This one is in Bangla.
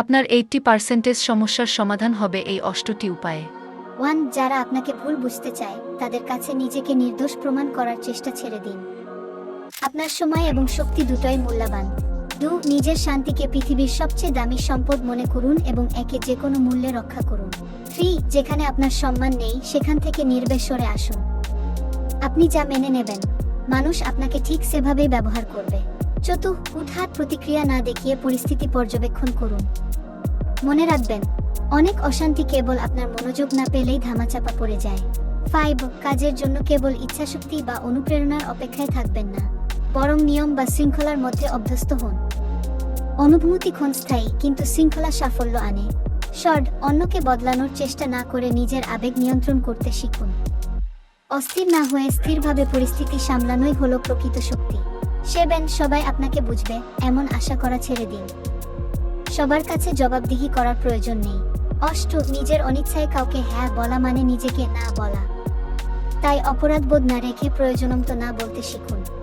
আপনার এইটটি পার্সেন্টেজ সমস্যার সমাধান হবে এই অষ্টটি উপায়ে। ওয়ান, যারা আপনাকে ভুল বুঝতে চায়, তাদের কাছে নিজেকে নির্দোষ প্রমাণ করার চেষ্টা ছেড়ে দিন। আপনার সময় এবং শক্তি দুটোই মূল্যবান। দু, নিজের শান্তিকে পৃথিবীর সবচেয়ে দামি সম্পদ মনে করুন এবং একে যে কোনো মূল্যে রক্ষা করুন। থ্রি, যেখানে আপনার সম্মান নেই, সেখান থেকে নির্বেশরে আসুন। আপনি যা মেনে নেবেন, মানুষ আপনাকে ঠিক সেভাবেই ব্যবহার করবে। চতুর্থ হুটহাট প্রতিক্রিয়া না দেখিয়ে পরিস্থিতি পর্যবেক্ষণ করুন। মনে রাখবেন, অনেক অশান্তি কেবল আপনার মনোযোগ না পেলেই ধামাচাপা পড়ে যায়। ফাইভ কাজের জন্য কেবল ইচ্ছাশক্তি বা অনুপ্রেরণার অপেক্ষায় থাকবেন না। বরং নিয়ম বা শৃঙ্খলার মধ্যে অভ্যস্ত হন। অনুভূতি ক্ষণস্থায়ী কিন্তু শৃঙ্খলা সাফল্য আনে। শর্ট অন্যকে বদলানোর চেষ্টা না করে নিজের আবেগ নিয়ন্ত্রণ করতে শিখুন। অস্থির না হয়ে স্থিরভাবে পরিস্থিতি সামলানোই হলো প্রকৃত শক্তি। সেবেন সবাই আপনাকে বুঝবে, এমন আশা করা ছেড়ে দিন। সবার কাছে জবাবদিহি করার প্রয়োজন নেই। অষ্ট, নিজের অনিচ্ছায় কাউকে হ্যাঁ বলা মানে নিজেকে না বলা। তাই অপরাধ বোধ না রেখে প্রয়োজনমতো না বলতে শিখুন।